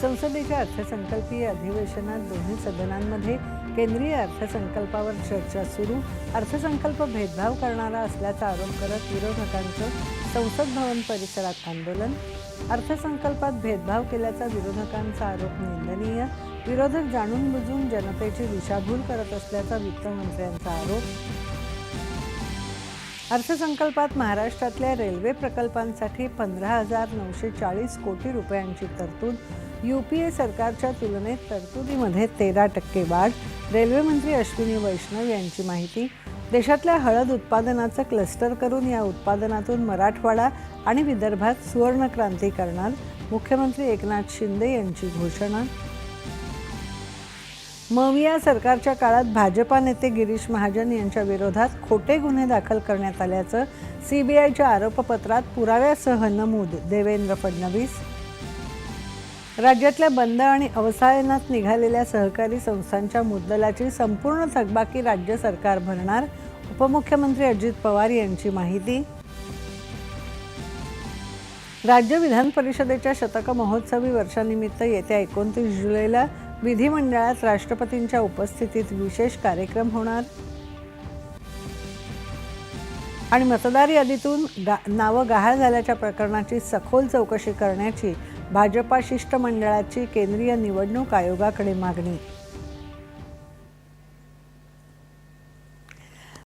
संसदेच्या अर्थसंकल्पीय अधिवेशनात दोन्ही सदनांमध्ये केंद्रीय अर्थसंकल्पावर चर्चा सुरू. अर्थसंकल्प भेदभाव करणारा असल्याचा आरोप करत विरोधकांचं संसद भवन परिसरात आंदोलन. अर्थसंकल्पात भेदभाव केल्याचा विरोधकांचा आरोप निंदनीय. विरोधक जाणून बुजून जनतेची दिशाभूल करत असल्याचा वित्तमंत्र्यांचा आरोप. अर्थसंकल्पात महाराष्ट्रातल्या रेल्वे प्रकल्पांसाठी पंधरा हजार नऊशे चाळीस कोटी रुपयांची तरतूद. यू पी ए सरकारच्या तुलनेत तरतुदीमध्ये तेरा टक्के वाढ. रेल्वेमंत्री अश्विनी वैष्णव यांची माहिती. देशातल्या हळद उत्पादनाचं क्लस्टर करून या उत्पादनातून मराठवाडा आणि विदर्भात सुवर्णक्रांती करणार मुख्यमंत्री एकनाथ शिंदे यांची घोषणा. मविया सरकारच्या काळात भाजपा नेते गिरीश महाजन यांच्या विरोधात खोटे गुन्हे दाखल करण्यात आल्याचं सीबीआयच्या आरोपपत्रात पुराव्यासह नमूद देवेंद्र फडणवीस. राज्यातल्या बंद आणि अवसायनात निघालेल्या सहकारी संस्थांच्या मुद्दलाची संपूर्ण थकबाकी राज्य सरकार भरणार उपमुख्यमंत्री अजित पवार यांची माहिती. राज्य विधान परिषदेच्या शतक महोत्सवी वर्षानिमित्त येत्या एकोणतीस जुलैला विधिमंडळात राष्ट्रपतींच्या उपस्थितीत विशेष कार्यक्रम होणार. आणि मतदार यादीतून गा नावं गहाळ झाल्याच्या प्रकरणाची सखोल चौकशी करण्याची भाजपा शिष्टमंडळाची केंद्रीय निवडणूक आयोगाकडे मागणी.